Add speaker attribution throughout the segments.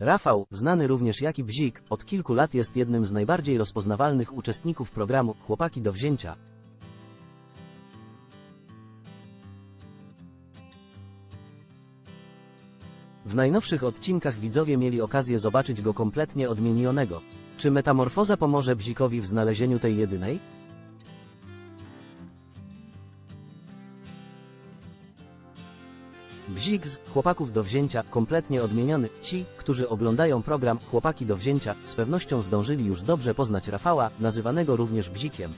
Speaker 1: Rafał, znany również jak i Bzik, od kilku lat jest jednym z najbardziej rozpoznawalnych uczestników programu Chłopaki do wzięcia. W najnowszych odcinkach widzowie mieli okazję zobaczyć go kompletnie odmienionego. Czy metamorfoza pomoże Bzikowi w znalezieniu tej jedynej? Bzik z chłopaków do wzięcia, kompletnie odmieniony. Ci, którzy oglądają program Chłopaki do wzięcia, z pewnością zdążyli już dobrze poznać Rafała, nazywanego również Bzikiem.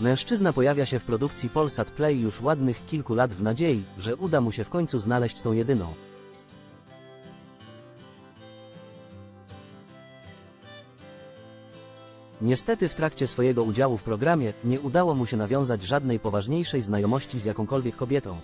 Speaker 1: Mężczyzna pojawia się w produkcji Polsat Play już ładnych kilku lat w nadziei, że uda mu się w końcu znaleźć tą jedyną. Niestety w trakcie swojego udziału w programie nie udało mu się nawiązać żadnej poważniejszej znajomości z jakąkolwiek kobietą.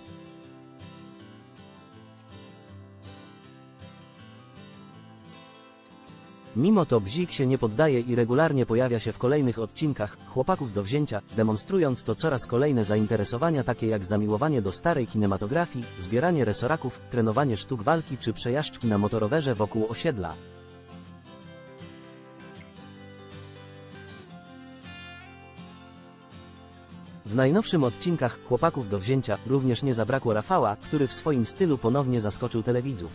Speaker 1: Mimo to Bzik się nie poddaje i regularnie pojawia się w kolejnych odcinkach Chłopaków do wzięcia, demonstrując to coraz kolejne zainteresowania takie jak zamiłowanie do starej kinematografii, zbieranie resoraków, trenowanie sztuk walki czy przejażdżki na motorowerze wokół osiedla. W najnowszym odcinkach Chłopaków do wzięcia również nie zabrakło Rafała, który w swoim stylu ponownie zaskoczył telewidzów.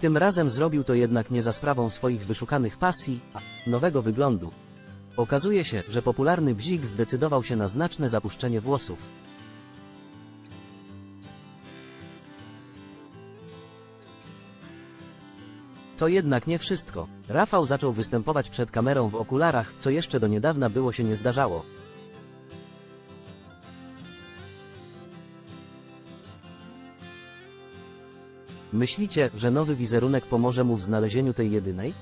Speaker 1: Tym razem zrobił to jednak nie za sprawą swoich wyszukanych pasji, a nowego wyglądu. Okazuje się, że popularny bzik zdecydował się na znaczne zapuszczenie włosów. To jednak nie wszystko. Rafał zaczął występować przed kamerą w okularach, co jeszcze do niedawna było się nie zdarzało. Myślicie, że nowy wizerunek pomoże mu w znalezieniu tej jedynej?